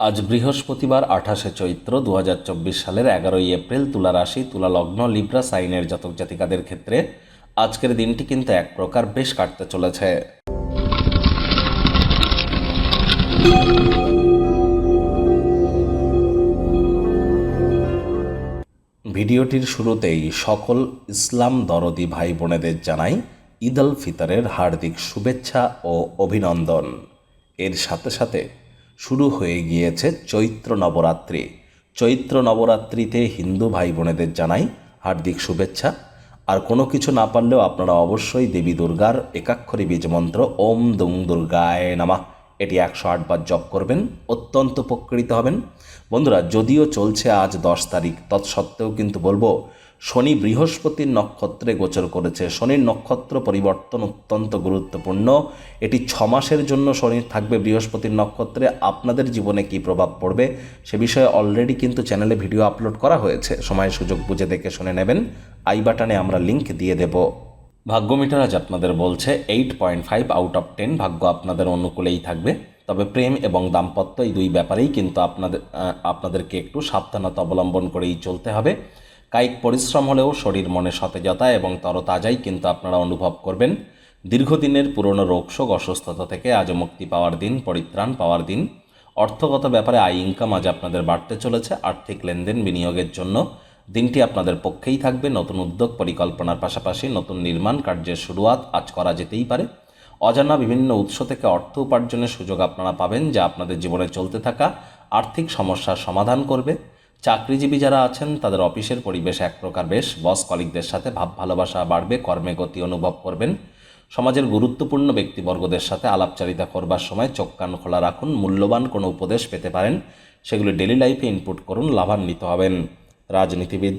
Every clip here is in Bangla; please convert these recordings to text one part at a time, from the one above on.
আজ বৃহস্পতিবার, আঠাশে চৈত্র দু হাজার চব্বিশ সালের এগারোই এপ্রিল, তুলা রাশি, তুলা লগ্ন, লিব্রা, সাইনের জাতক জাতিকাদের ক্ষেত্রে আজকের দিনটি কিন্তু এক প্রকার বেশ কাটতে চলেছে। ভিডিওটির শুরুতেই সকল ইসলাম দরদি ভাই বোনেদের জানাই ঈদ আল ফিতরের হার্দিক শুভেচ্ছা ও অভিনন্দন। এর সাথে সাথে শুরু হয়ে গিয়েছে চৈত্র নবরাত্রি। চৈত্র নবরাত্রিতে হিন্দু ভাই বোনেদের জানাই হার্দিক শুভেচ্ছা। আর কোনো কিছু না পারলেও আপনারা অবশ্যই দেবী দুর্গার একাক্ষরী বীজমন্ত্র ওম দুং দুর্গায় নামা এটি একশো আটবার জপ করবেন, অত্যন্ত উপকৃত হবেন। বন্ধুরা, যদিও চলছে আজ দশ তারিখ, তৎসত্ত্বেও কিন্তু বলব শনি বৃহস্পতির নক্ষত্রে গোচর করেছে। শনির নক্ষত্র পরিবর্তন অত্যন্ত গুরুত্বপূর্ণ। এটি ছ মাসের জন্য শনি থাকবে বৃহস্পতির নক্ষত্রে। আপনাদের জীবনে কি প্রভাব পড়বে সে বিষয়ে অলরেডি কিন্তু চ্যানেলে ভিডিও আপলোড করা হয়েছে। সময়, সুযোগ বুঝে দেখে শুনে নেবেন। আই বাটনে আমরা লিংক দিয়ে দেবো। ভাগ্য মিটার আজ আপনাদের বলছে eight point five out of ten ভাগ্য আপনাদের অনুকূলেই থাকবে। তবে প্রেম এবং দাম্পত্য এই দুই ব্যাপারেই কিন্তু আপনাদের আপনাদেরকে একটু সাবধানতা অবলম্বন করেই চলতে হবে। কায়িক পরিশ্রম হলেও শরীর মনে সতেজতা এবং তরতাজাই কিন্তু আপনারা অনুভব করবেন। দীর্ঘদিনের পুরনো রোগশোক, অসুস্থতা থেকে আজ মুক্তি পাওয়ার দিন, পরিত্রাণ পাওয়ার দিন। অর্থগত ব্যাপারে আয় ইনকাম আজ আপনাদের বাড়তে চলেছে। আর্থিক লেনদেন বিনিয়োগের জন্য দিনটি আপনাদের পক্ষেই থাকবে। নতুন উদ্যোগ, পরিকল্পনার পাশাপাশি নতুন নির্মাণ কার্যের শুরুয়াত আজ করা যেতেই পারে। অজানা বিভিন্ন উৎস থেকে অর্থ উপার্জনের সুযোগ আপনারা পাবেন, যা আপনাদের জীবনে চলতে থাকা আর্থিক সমস্যার সমাধান করবে। চাকরিজীবী যারা আছেন, তাদের অফিসের পরিবেশ এক প্রকার বেশ। বস কলিকদের সাথে ভাব ভালোবাসা বাড়বে, কর্মে গতি অনুভব করবেন। সমাজের গুরুত্বপূর্ণ ব্যক্তিবর্গদের সাথে আলাপচারিতা করবার সময় চোখ কান খোলা রাখুন, মূল্যবান কোনো উপদেশ পেতে পারেন। সেগুলি ডেলি লাইফে ইনপুট করুন, লাভান্বিত হবেন। রাজনীতিবিদ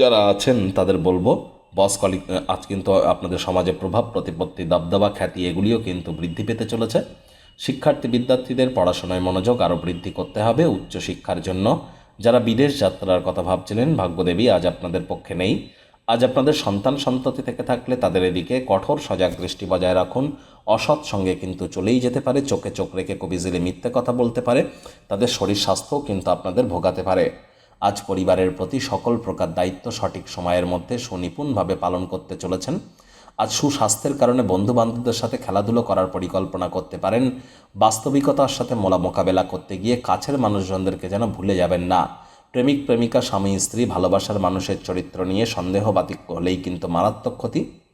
যারা আছেন, তাদের বলব, বস কলিগ, আজ কিন্তু আপনাদের সমাজে প্রভাব, প্রতিপত্তি, দবদবা, খ্যাতি, এগুলিও কিন্তু বৃদ্ধি পেতে চলেছে। শিক্ষার্থী বিদ্যার্থীদের পড়াশোনায় মনোযোগ আরও বৃদ্ধি করতে হবে উচ্চশিক্ষার জন্য। যারা বিদেশ যাত্রার কথা ভাবছিলেন, ভাগ্যদেবী আজ আপনাদের পক্ষে নেই। আজ আপনাদের সন্তান সন্ততি থেকে থাকলে তাদের এদিকে কঠোর সজাগ দৃষ্টি বজায় রাখুন। অসৎ সঙ্গে কিন্তু চলেই যেতে পারে, চোখে চোখ রেখে কবিজিলে মিথ্যে কথা বলতে পারে, তাদের শরীর স্বাস্থ্যও কিন্তু আপনাদের ভোগাতে পারে। আজ পরিবারের প্রতি সকল প্রকার দায়িত্ব সঠিক সময়ের মধ্যে সুনিপুণভাবে পালন করতে চলেছেন। আজ সুস্বাস্থ্যের কারণে বন্ধু বান্ধবদের সাথে খেলাধুলো করার পরিকল্পনা করতে পারেন। বাস্তবিকতার সাথে মোলা মোকাবেলা করতে গিয়ে কাছের মানুষজনদেরকে যেন ভুলে যাবেন না। প্রেমিক, প্রেমিকা, স্বামী, স্ত্রী ভালোবাসার মানুষের চরিত্র নিয়ে সন্দেহ বাতিক হলেই কিন্তু মারাত্মক ক্ষতি।